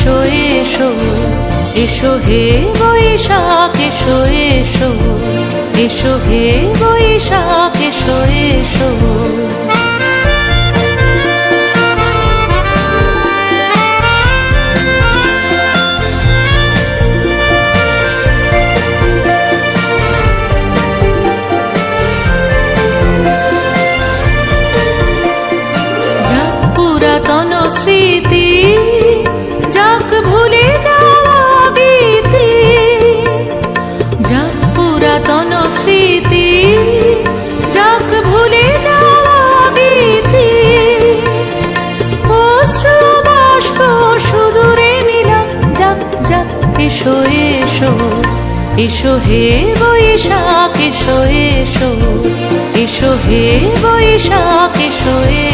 এসো এসো এসো হে বৈশাখ এসো এসো এসো হে বৈশাখ এসো এসো। স্মৃতি পুরাতন স্মৃতি, যাক ভুলে যাওয়া গীতি অশ্রু বাষ্প সুদূরে যাক যাক, এসো এসো এসো হে বৈশাখ, এসো এসো এসো হে বৈশাখ এসো এসো